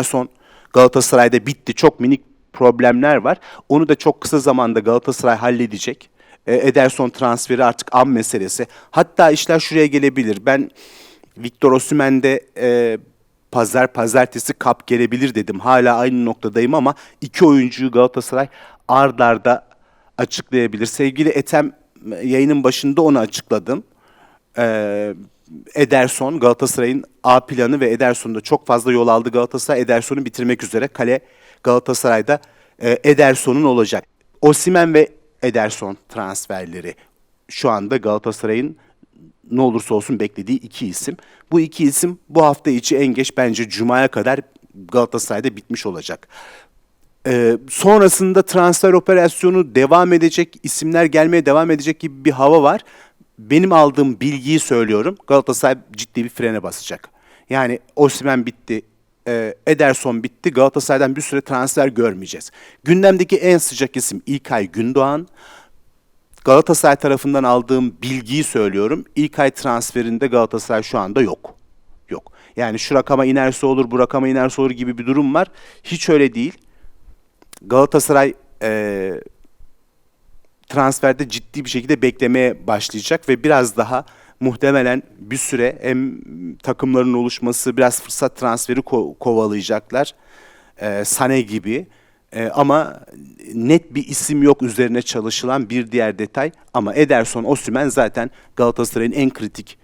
Ederson Galatasaray'da bitti. Çok minik problemler var. Onu da çok kısa zamanda Galatasaray halledecek. E, Ederson transferi artık an meselesi. Hatta işler şuraya gelebilir. Ben Victor Osimhen'de e, pazar pazartesi kap gelebilir dedim. Hala aynı noktadayım ama iki oyuncuyu Galatasaray ard arda açıklayabilir. Sevgili Etem yayının başında onu açıkladım. Ee, Ederson Galatasaray'ın A planı ve Ederson'da çok fazla yol aldı Galatasaray. Ederson'u bitirmek üzere. Kale Galatasaray'da e, Ederson'un olacak. Osimen ve Ederson transferleri şu anda Galatasaray'ın ne olursa olsun beklediği iki isim. Bu iki isim bu hafta içi en geç bence Cuma'ya kadar Galatasaray'da bitmiş olacak. Ee, sonrasında transfer operasyonu devam edecek, isimler gelmeye devam edecek gibi bir hava var. Benim aldığım bilgiyi söylüyorum. Galatasaray ciddi bir frene basacak. Yani Osimhen bitti, e, Ederson bitti. Galatasaray'dan bir süre transfer görmeyeceğiz. Gündemdeki en sıcak isim İlkay Gündoğan. Galatasaray tarafından aldığım bilgiyi söylüyorum. İlkay transferinde Galatasaray şu anda yok. Yok. Yani şu rakama inerse olur, bu rakama inerse olur gibi bir durum var. Hiç öyle değil. Galatasaray eee, transferde ciddi bir şekilde beklemeye başlayacak ve biraz daha muhtemelen bir süre hem takımların oluşması biraz fırsat transferi ko- kovalayacaklar. Eee Sane gibi. Eee, ama net bir isim yok üzerine çalışılan bir diğer detay. Ama Ederson, Osimhen zaten Galatasaray'ın en kritik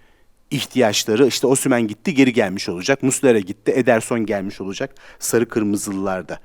ihtiyaçları. İşte Osimhen gitti geri gelmiş olacak. Muslera gitti Ederson gelmiş olacak sarı kırmızılılarda.